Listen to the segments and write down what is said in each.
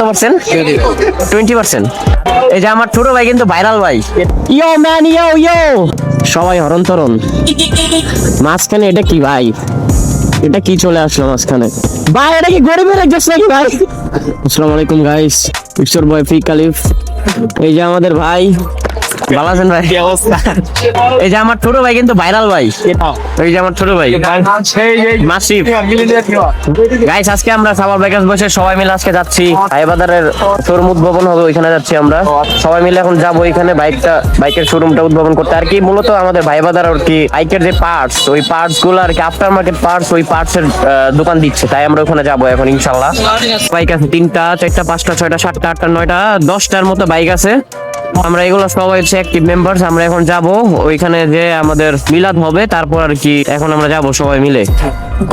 কত percent twenty percent এই যে আমার ছোট ভাই কিন্তু ভাইরাল ভাই। ইয়ো ম্যান ইয়ো ইয়ো সবাই হরণ তরণ মাঝখানে এটা কি ভাই? এটা কি চলে আসলো মাঝখানে? ভাই এটা কি গরিবের একজন নাকি ভাই? আসসালামু আলাইকুম গাইস পিকচার বয় ফ্রি কালিফ এই যে আমাদের ভাই। ভালো আছেন ভাই? এই যে আমার ছোট ভাই কিন্তু ভাইরাল ভাই। এই যে আমার ছোট ভাই। মাসিফ। গাইস আজকে আমরা সাবার বেকাস বসে সবাই মিলে আজকে যাচ্ছি। হাইবাজারের শোরুম উদ্বোধন হবে ওইখানে যাচ্ছি আমরা। সবাই মিলে এখন যাব ওইখানে বাইকটা বাইকের শোরুমটা উদ্বোধন করতে। আর কি মূলত আমাদের ভাইবাজার আর কি বাইকের যে পার্টস ওই পার্টসগুলো আর কি আফটার মার্কেট পার্টস ওই পার্টস এর দোকান দিচ্ছে। তাই আমরা ওখানে যাব এখন ইনশাল্লাহ বাইক আছে। তিনটা চারটা পাঁচটা ছয়টা সাতটা আটটা নয়টা দশটার মতো বাইক আছে। আমরা এগুলো সবাই হচ্ছে অ্যাক্টিভ মেম্বার্স আমরা এখন যাব। ওইখানে যে আমাদের মিলাদ হবে, তারপর আর কি এখন আমরা যাব সবাই মিলে।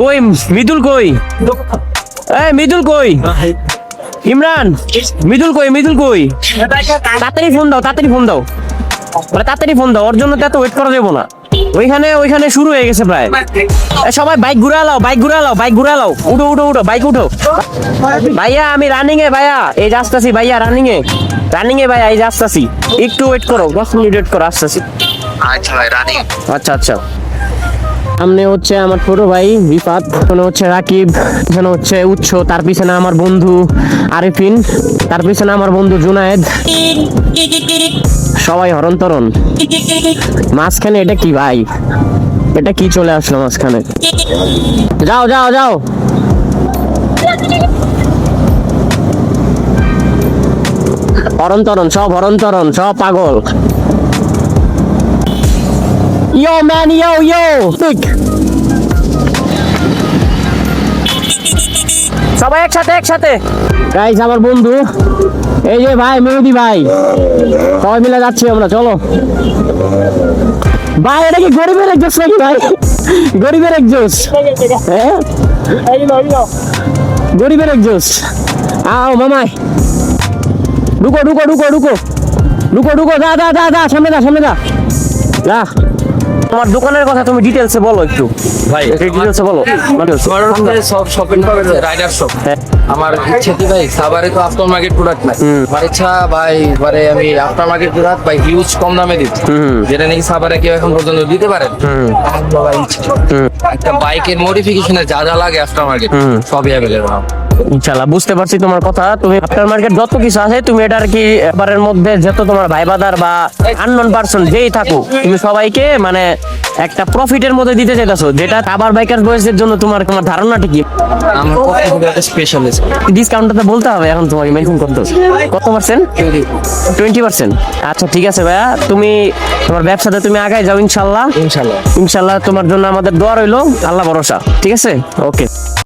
কই, মিদুল কই? এই, মিদুল কই? ইমরান, মিদুল কই মিদুল কই? তাড়াতাড়ি ফোন দাও, তাড়াতাড়ি ফোন দাও। তাড়াতাড়ি ফোন দাও, ওর জন্য তো এত ওয়েট করা যাব না। ওইখানে ওইখানে শুরু হয়ে গেছে প্রায়। সবাই বাইক ঘুরে লাও বাইক ঘুরে লাও বাইক ঘুরে লাও উঠো উঠো উঠো বাইক উঠো। ভাইয়া আমি রানিং এ ভাইয়া। এই আসতেছি ভাইয়া রানিং এ। রানিং এ ভাইয়া এই আসতেছি। একটু ওয়েট করো দশ মিনিট ওয়েট করো আসতেছি। আচ্ছা ভাই রানিং আচ্ছা আচ্ছা। সামনে হচ্ছে আমার ছোট ভাই রিফাত। এখানে হচ্ছে রাকিব। এখানে হচ্ছে উৎস তার পিছনে আমার বন্ধু। আরিফিন, তার পিছনে আমার বন্ধু জুনায়েদ। সবাই হরণ তরণ মাঝখানে এটা কি ভাই? এটা কি চলে আসলো মাঝখানে? যাও যাও যাও। হরণ সব হরণ সব পাগল। ইয়ো, ম্যান, ইয়ো ইয়ো সবাই একসাথে একসাথে। গাইস আমার বন্ধু, এই যে ভাই, মেহেদি ভাই। সবাই মিলে যাচ্ছি আমরা, চলো। ভাই, এটা কি গরিবের এক জোস নাকি ভাই? গরিবের এক হ্যাঁ গরিবের এক জোস। আও, মামাই। ঢুকো ঢুকো ঢুকো ঢুকো। ঢুকো ঢুকো, যা যা যা যা, সামনে যা সামনে যা। যা। তোমার দোকানের কথা তুমি ডিটেলসে বলো একটু। ভাই ডিটেলসে বলো। সব শপিং পাবে রাইডার শপ। আমার ইচ্ছে কি ভাই সাবারে তো আফটার মার্কেট প্রোডাক্ট নাই। আমার ইচ্ছা ভাই মানে আমি আফটার মার্কেট প্রোডাক্ট ভাই হিউজ কম দামে দিচ্ছি। যেটা নাকি সাবারে কেউ এখন পর্যন্ত দিতে পারেন। হুম। একটা বাইকের মডিফিকেশনে যা যা লাগে আফটার মার্কেট সবই অ্যাভেলেবল ইনশাল্লাহ বুঝতে পারছি তোমার কথা। তুমি আফটার মার্কেট যত কিছু আছে তুমি কি এবারের মধ্যে যত তোমার বা আননোন পার্সন যেই থাকুক তুমি সবাইকে মানে একটা প্রফিটের মধ্যে দিতে চাইতেছো যেটা আবার বাইকার বয়সের জন্য তোমার তোমার ধারণাটা কি? আমার স্পেশালিস্ট ডিসকাউন্টটা বলতে হবে এখন তোমাকে মেনশন করতে কত পার্সেন্ট টোয়েন্টি পার্সেন্ট আচ্ছা ঠিক আছে ভাইয়া তুমি তোমার ব্যবসাতে তুমি আগায় যাও ইনশাল্লাহ ইনশাল্লাহ ইনশাল্লাহ তোমার জন্য আমাদের দোয়া রইল আল্লাহ ভরসা ঠিক আছে? ওকে